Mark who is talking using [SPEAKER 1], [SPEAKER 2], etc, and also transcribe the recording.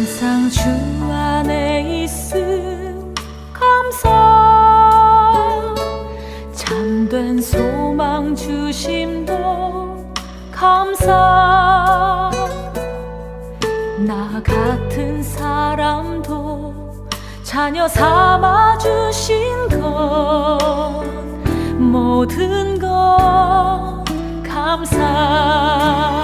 [SPEAKER 1] 항상 주 안에 있음. 감사. 참된 소망 주심도 감사. 나 같은 사람도 자녀 삼아 주신 것 모든 것 감사. 감사